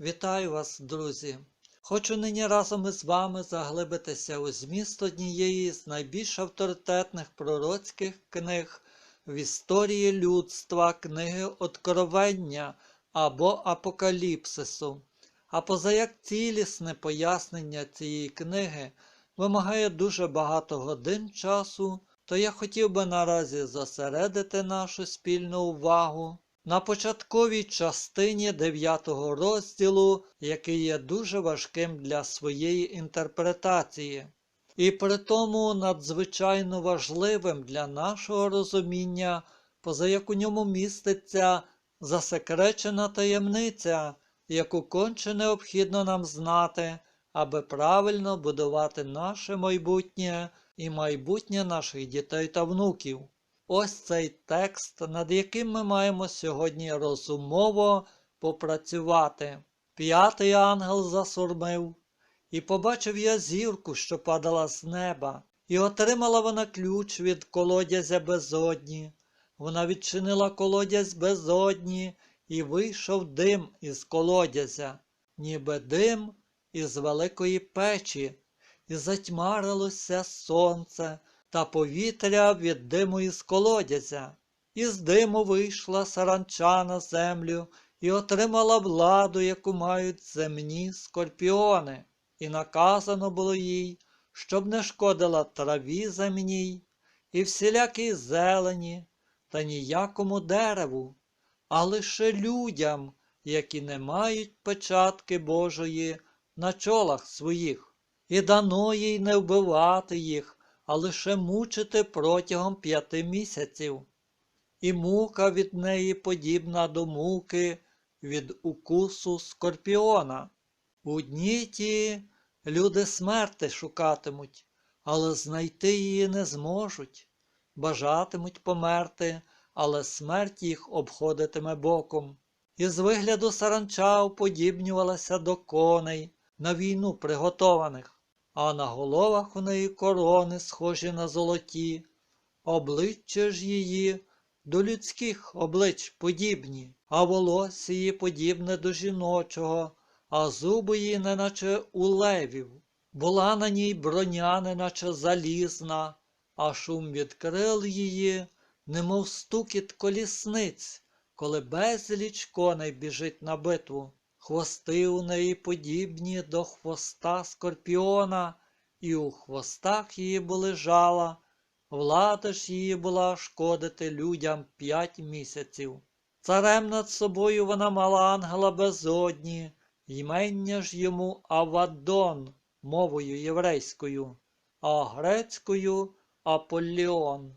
Вітаю вас, друзі! Хочу нині разом із вами заглибитися у зміст однієї з найбільш авторитетних пророцьких книг в історії людства книги Откровення або Апокаліпсису. А позаяк цілісне пояснення цієї книги вимагає дуже багато годин часу, то я хотів би наразі зосередити нашу спільну увагу на початковій частині 9 розділу, який є дуже важким для своєї інтерпретації, і при тому надзвичайно важливим для нашого розуміння, позаяк у ньому міститься засекречена таємниця, яку конче необхідно нам знати, аби правильно будувати наше майбутнє і майбутнє наших дітей та внуків. Ось цей текст, над яким ми маємо сьогодні розумово попрацювати. П'ятий ангел засурмив, і побачив я зірку, що падала з неба, і отримала вона ключ від колодязя безодні. Вона відчинила колодязь безодні, і вийшов дим із колодязя, ніби дим із великої печі, і затьмарилося сонце та повітря від диму із колодязя. Із диму вийшла саранча на землю і отримала владу, яку мають земні скорпіони, і наказано було їй, щоб не шкодила траві земній, і всілякій зелені, та ніякому дереву, а лише людям, які не мають печатки Божої на чолах своїх, і дано їй не вбивати їх а лише мучити протягом п'яти місяців. І мука від неї подібна до муки від укусу скорпіона. У дні ті люди смерти шукатимуть, але знайти її не зможуть, бажатимуть померти, але смерть їх обходитиме боком. І з вигляду саранча уподібнювалася до коней на війну приготованих а на головах у неї корони, схожі на золоті, обличчя ж її до людських облич подібні, а волосся її подібне до жіночого, а зуби її, неначе у левів. Була на ній броня, неначе залізна, а шум від крил її, немов стукіт колісниць, коли безліч коней біжить на битву. Хвости у неї подібні до хвоста скорпіона, і у хвостах її були жала, влада ж її була шкодити людям п'ять місяців. Царем над собою вона мала ангела безодні, ймення ж йому Авадон, мовою єврейською, а грецькою Аполліон.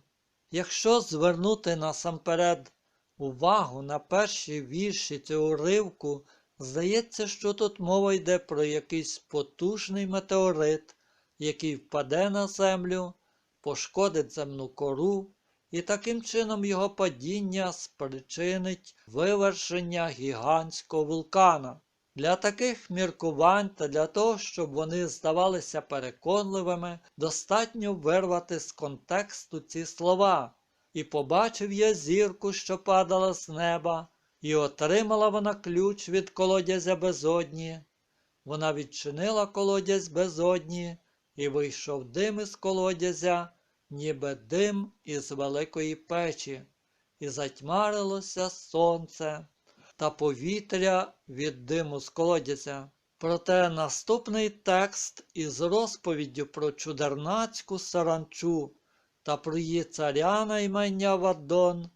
Якщо звернути насамперед увагу на перші вірші цього ривку, Здається, що тут мова йде про якийсь потужний метеорит, який впаде на землю, пошкодить земну кору, і таким чином його падіння спричинить вивершення гігантського вулкана. Для таких міркувань та для того, щоб вони здавалися переконливими, достатньо вирвати з контексту ці слова. І побачив я зірку, що падала з неба. І отримала вона ключ від колодязя безодні. Вона відчинила колодязь безодні, і вийшов дим із колодязя, ніби дим із великої печі, і затьмарилося сонце та повітря від диму з колодязя. Проте наступний текст із розповіддю про чудернацьку саранчу та про її царя на імення Вадон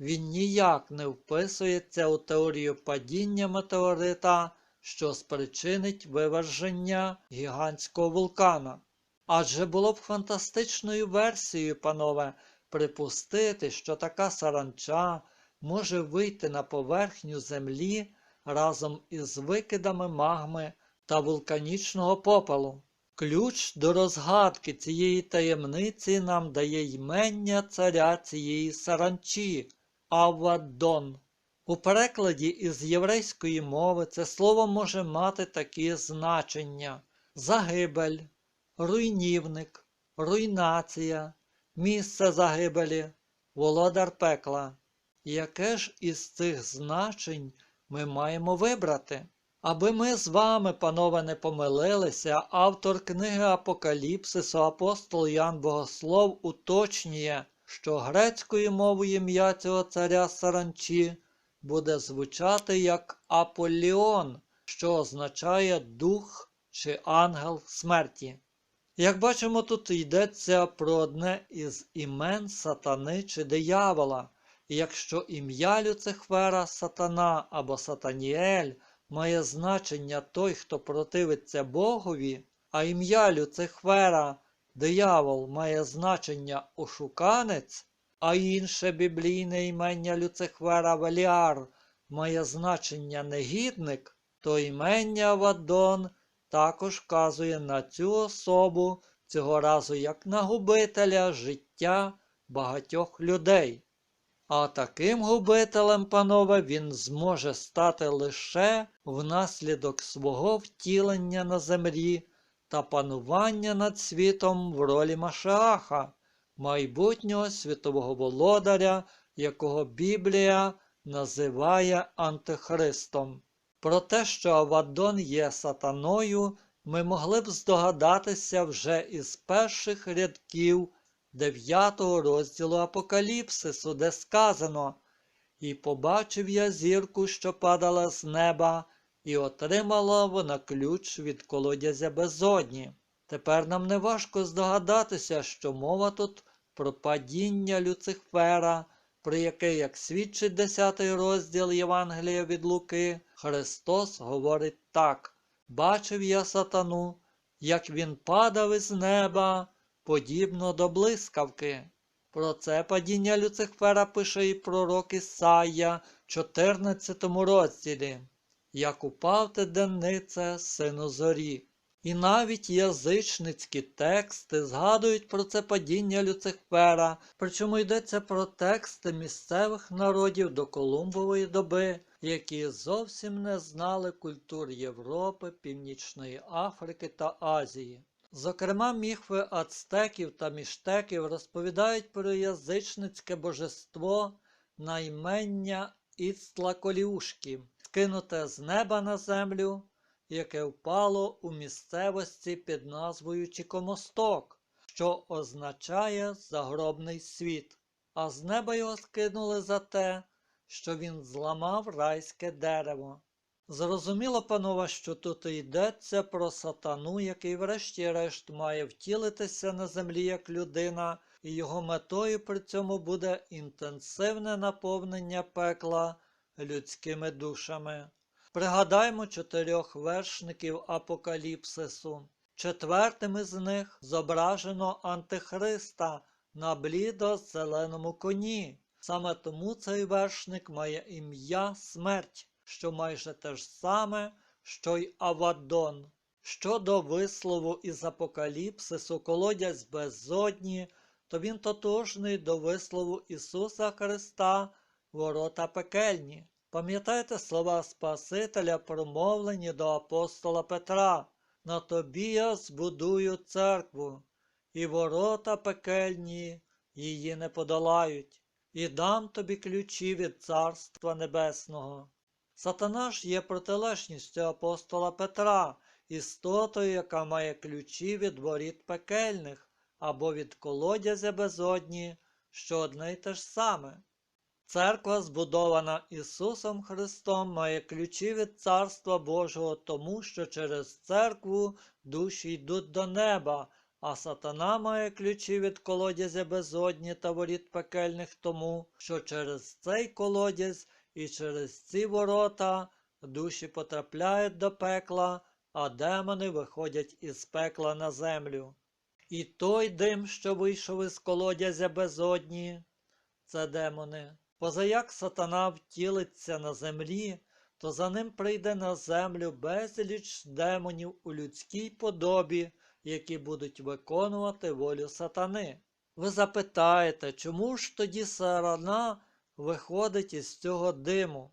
він ніяк не вписується у теорію падіння метеорита, що спричинить виверження гігантського вулкана. Адже було б фантастичною версією, панове, припустити, що така саранча може вийти на поверхню землі разом із викидами магми та вулканічного попелу. Ключ до розгадки цієї таємниці нам дає ймення царя цієї саранчі. Авадон. У перекладі із єврейської мови це слово може мати такі значення: загибель, руйнівник, руйнація, місце загибелі, володар пекла. Яке ж із цих значень ми маємо вибрати? Аби ми з вами, панове, не помилилися, автор книги Апокаліпсису апостол Ян Богослов уточнює, що грецькою мовою ім'я цього царя Саранчі буде звучати як Аполіон, що означає дух чи ангел смерті. Як бачимо, тут йдеться про одне із імен сатани чи диявола, і якщо ім'я Люцифера сатана або сатаніель має значення той, хто противиться Богові, а ім'я Люцифера диявол має значення ошуканець, а інше біблійне імення Люцифера Веліар має значення негідник, то імення Авадон також вказує на цю особу цього разу як на губителя життя багатьох людей. А таким губителем, панове, він зможе стати лише внаслідок свого втілення на землі та панування над світом в ролі Машааха, майбутнього світового володаря, якого Біблія називає Антихристом. Про те, що Авадон є сатаною, ми могли б здогадатися вже із перших рядків 9 розділу Апокаліпсису, де сказано І побачив я зірку, що падала з неба, і отримала вона ключ від колодязя безодні. Тепер нам не важко здогадатися, що мова тут про падіння Люцифера, про яке, як свідчить 10 розділ Євангелія від Луки, Христос говорить так: Бачив я сатану, як він падав із неба, подібно до блискавки. Про це падіння Люцифера пише і пророк Ісая, 14 розділі, як упав ти деннице, сину. І навіть язичницькі тексти згадують про це падіння Люцифера, причому йдеться про тексти місцевих народів до Колумбової доби, які зовсім не знали культур Європи, Північної Африки та Азії. Зокрема, міфи ацтеків та міштеків розповідають про язичницьке божество на імення Іцтлаколіушки, скинуте з неба на землю, яке впало у місцевості під назвою Чікомосток, що означає загробний світ, а з неба його скинули за те, що він зламав райське дерево. Зрозуміло, панове, що тут йдеться про сатану, який врешті-решт має втілитися на землі як людина, і його метою при цьому буде інтенсивне наповнення пекла людськими душами. Пригадаймо чотирьох вершників Апокаліпсису. Четвертим із них зображено Антихриста на блідо-зеленому коні. Саме тому цей вершник має ім'я смерть що майже те ж саме, що й Авадон. Щодо вислову із Апокаліпсису колодязь безодні, то він тотожний до вислову Ісуса Христа, ворота пекельні. Пам'ятаєте слова Спасителя, промовлені до апостола Петра? На тобі я збудую церкву, і ворота пекельні її не подолають, і дам тобі ключі від Царства Небесного. Сатана ж є протилежністю апостола Петра, істотою, яка має ключі від воріт пекельних або від колодязя безодні, що одне й те ж саме. Церква, збудована Ісусом Христом, має ключі від Царства Божого, тому що через церкву душі йдуть до неба, а сатана має ключі від колодязя безодні та воріт пекельних тому, що через цей колодязь і через ці ворота душі потрапляють до пекла, а демони виходять із пекла на землю. І той дим, що вийшов із колодязя безодні, це демони. Позаяк сатана втілиться на землі, то за ним прийде на землю безліч демонів у людській подобі, які будуть виконувати волю сатани. Ви запитаєте, чому ж тоді сарана виходить із цього диму?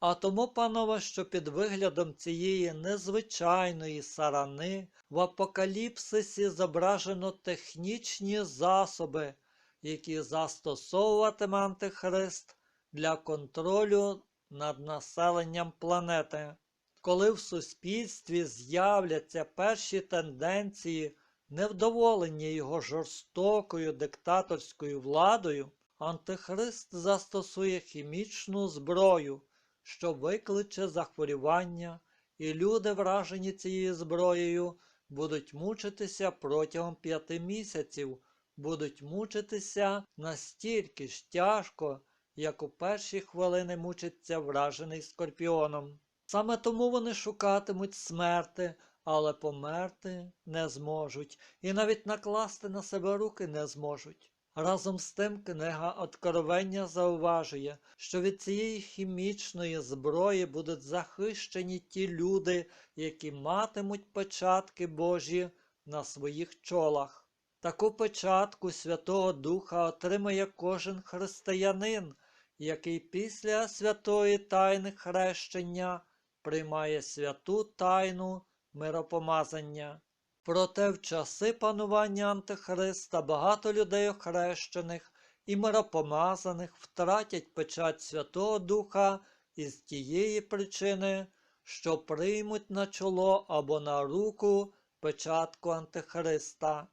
А тому, панове, що під виглядом цієї незвичайної сарани в апокаліпсисі зображено технічні засоби, які застосовуватиме Антихрист для контролю над населенням планети. коли в суспільстві з'являться перші тенденції невдоволення його жорстокою диктаторською владою, Антихрист застосує хімічну зброю, що викличе захворювання, і люди, вражені цією зброєю, будуть мучитися протягом п'яти місяців, будуть мучитися настільки ж тяжко, як у перші хвилини мучиться вражений скорпіоном. Саме тому вони шукатимуть смерти, але померти не зможуть, і навіть накласти на себе руки не зможуть. Разом з тим книга Откровення зауважує, що від цієї хімічної зброї будуть захищені ті люди, які матимуть печатки Божі на своїх чолах. Таку печатку Святого Духа отримає кожен християнин, який після святої тайни хрещення приймає святу тайну миропомазання. Проте в часи панування Антихриста багато людей охрещених і миропомазаних втратять печать Святого Духа із тієї причини, що приймуть на чоло або на руку печатку Антихриста.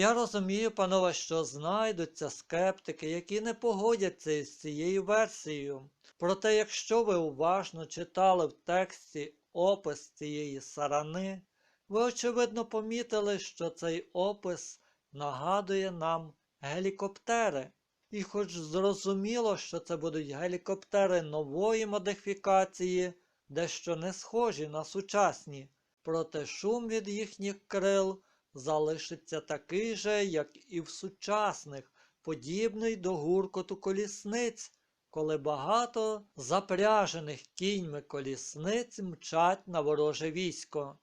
Я розумію, панове, що знайдуться скептики, які не погодяться із цією версією. Проте, якщо ви уважно читали в тексті опис цієї сарани, ви очевидно помітили, що цей опис нагадує нам гелікоптери. І хоч зрозуміло, що це будуть гелікоптери нової модифікації, дещо не схожі на сучасні, проте шум від їхніх крил залишиться такий же, як і в сучасних, подібний до гуркоту колісниць, коли багато запряжених кіньми колісниць мчать на вороже військо.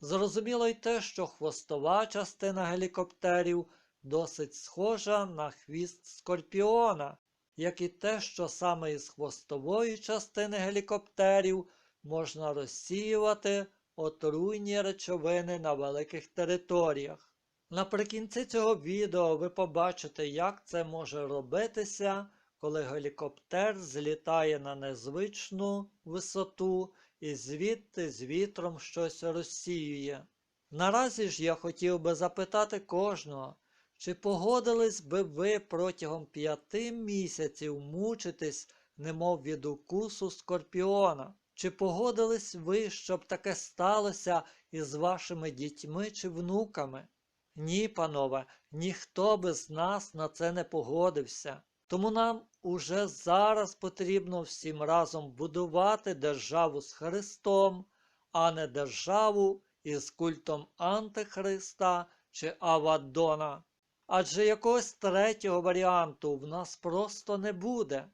Зрозуміло й те, що хвостова частина гелікоптерів досить схожа на хвіст скорпіона, як і те, що саме із хвостової частини гелікоптерів можна розсіювати отруйні речовини на великих територіях. Наприкінці цього відео ви побачите, як це може робитися, коли гелікоптер злітає на незвичну висоту і звідти з вітром щось розсіює. Наразі ж я хотів би запитати кожного, чи погодились би ви протягом п'яти місяців мучитись, немов від укусу скорпіона? Чи погодились ви, щоб таке сталося із вашими дітьми чи внуками? Ні, панове, ніхто би з нас на це не погодився. Тому нам уже зараз потрібно всім разом будувати державу з Христом, а не державу із культом Антихриста чи Авадона. Адже якогось третього варіанту в нас просто не буде.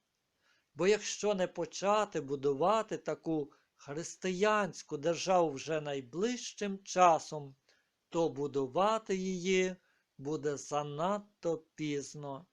Бо якщо не почати будувати таку християнську державу вже найближчим часом, то будувати її буде занадто пізно.